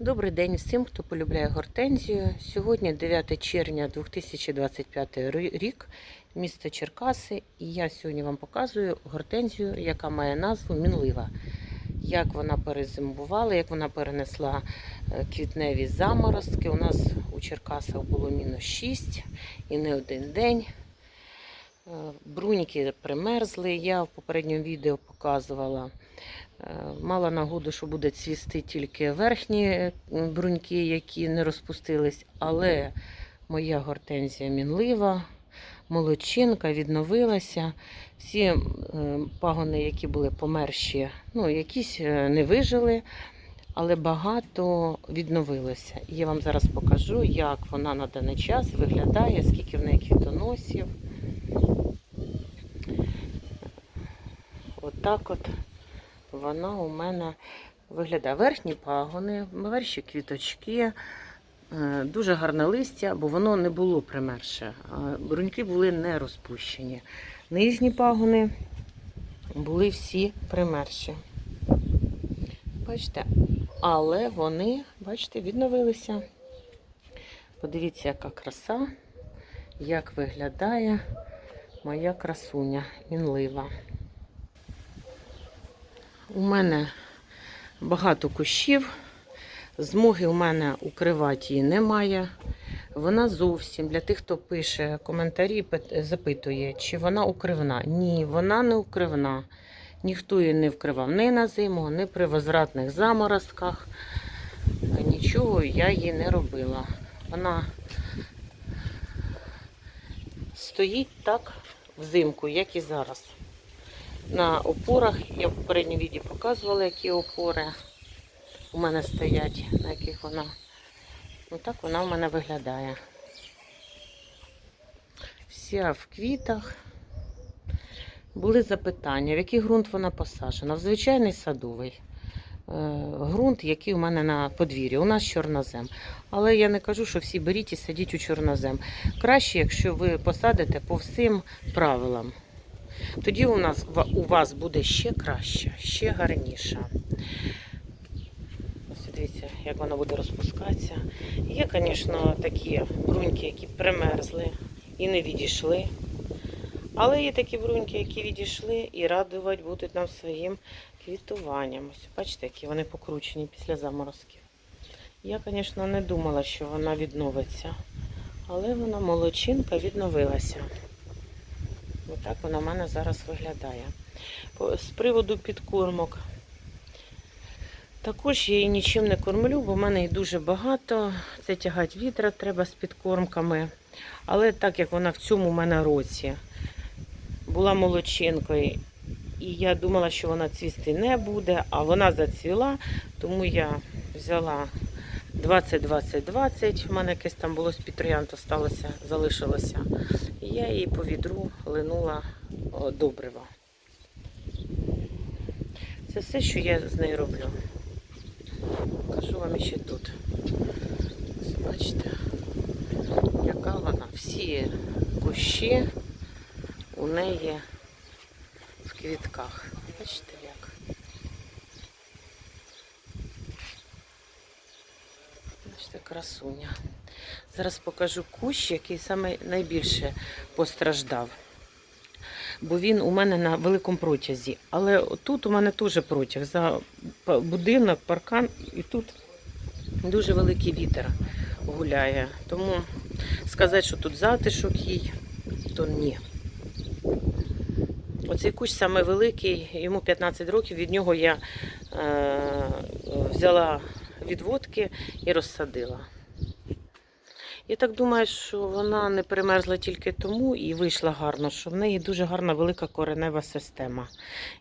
Добрий день всім, хто полюбляє гортензію. Сьогодні 9 червня 2025 рік, місто Черкаси. І я сьогодні вам показую гортензію, яка має назву Мінлива. Як вона перезимувала, як вона перенесла е, квітневі заморозки. У нас у Черкасах було мінус 6 і не один день. Е, Бруніки примерзли. Я в попередньому відео показувала. Е, Мала нагоду, що буде цвісти тільки верхні е, бруньки, які не розпустились, але моя гортензія мінлива, молодчинка відновилася. Всі пагони, які були померші, ну, якісь не вижили, але багато відновилося. Я вам зараз покажу, як вона на даний час виглядає, скільки в неї квітоносів. Отак от вона у мене виглядає. Верхні пагони, верхні квіточки, е, дуже гарне листя, бо воно не було примерше. Бруньки були не розпущені. Нижні пагони були всі примерші. Бачите, але вони, бачите, відновилися. Подивіться, яка краса, як виглядає моя красуня мінлива. У мене багато кущів. Змоги у мене укривати її немає. Вона зовсім для тих, хто пише коментарі, запитує, чи вона укривна. Ні, вона не укривна. Ніхто її не вкривав ні на зиму, ні при возвратних заморозках. Нічого я їй не робила. Вона стоїть так взимку, як і зараз на опорах. Я в попередньому відео показувала, які опори у мене стоять, на яких вона. Ну так вона в мене виглядає. Вся в квітах. Були запитання, в який ґрунт вона посаджена? В звичайний садовий. Е, Ґрунт, який у мене на подвір'ї. У нас чорнозем. Але я не кажу, що всі беріть і садіть у чорнозем. Краще, якщо ви посадите по всім правилам. Тоді у нас у вас буде ще краще, ще гарніше. Ось дивіться, як воно буде розпускатися. Є, звісно, такі бруньки, які примерзли і не відійшли. Але є такі бруньки, які відійшли і радувати будуть нам своїм квітуванням. Ось бачите, які вони покручені після заморозків. Я, звісно, не думала, що вона відновиться. Але вона молодчинка відновилася. Отак вона в мене зараз виглядає. З приводу підкормок. Також я її нічим не кормлю, бо в мене їх дуже багато. Це тягать вітра треба з підкормками. Але так як вона в цьому в мене році була молодчинкою, і я думала, що вона цвісти не буде, а вона зацвіла, тому я взяла 20-20-20. У мене якесь там було з підтроянто сталося, залишилося. І я її по відру линула добрива. Це все, що я з нею роблю. Покажу вам ще тут. Бачите, яка вона. Всі кущі у неї в квітках. Бачите як? Бачите, красуня. Зараз покажу кущ, який саме найбільше постраждав. Бо він у мене на великому протязі. Але тут у мене теж протяг. За будинок, паркан, і тут дуже великий вітер гуляє. Тому сказати, що тут затишок їй, то ні. Оцей кущ саме великий, йому 15 років. Від нього я е, взяла відводки і розсадила. Я так думаю, що вона не перемерзла тільки тому і вийшла гарно, що в неї дуже гарна велика коренева система.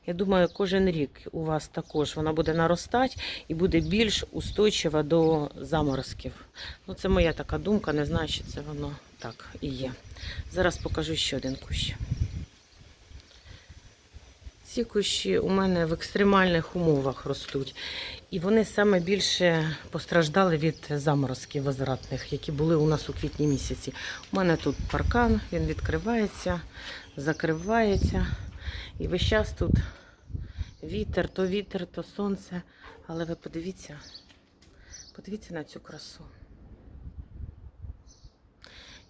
Я думаю, кожен рік у вас також вона буде наростати і буде більш устойчива до заморозків. Ну, це моя така думка, не знаю, чи це воно так і є. Зараз покажу ще один кущ. Ці кущі у мене в екстремальних умовах ростуть. І вони саме більше постраждали від заморозків возвратних, які були у нас у квітні місяці. У мене тут паркан, він відкривається, закривається. І весь час тут вітер, то вітер, то сонце. Але ви подивіться, Подивіться на цю красу.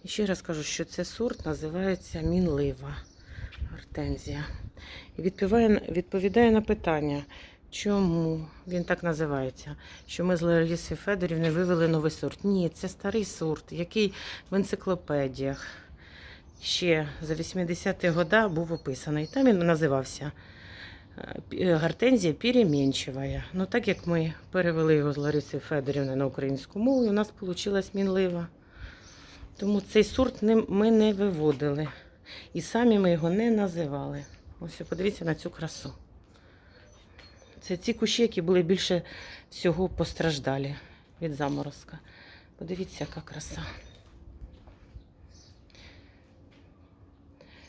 І ще раз кажу, що це сорт називається мінлива гортензія. І відповідає, відповідає на питання, чому він так називається. Що ми з Ларисою Федорівною вивели новий сорт. Ні, це старий сорт, який в енциклопедіях ще за 80-ті года був описаний. Там він називався е, гортензія перемінчива. Ну, так як ми перевели його з Лариси Федорівни на українську мову, у нас вийшла мінлива. Тому цей сорт ми не виводили. І самі ми його не називали. Ось подивіться на цю красу. Це ці кущі, які були більше всього постраждалі від заморозка. Подивіться, яка краса.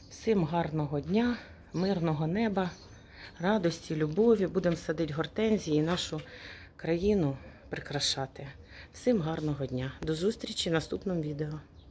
Всім гарного дня, мирного неба, радості, любові. Будемо садити гортензії і нашу країну прикрашати. Всім гарного дня. До зустрічі в наступному відео.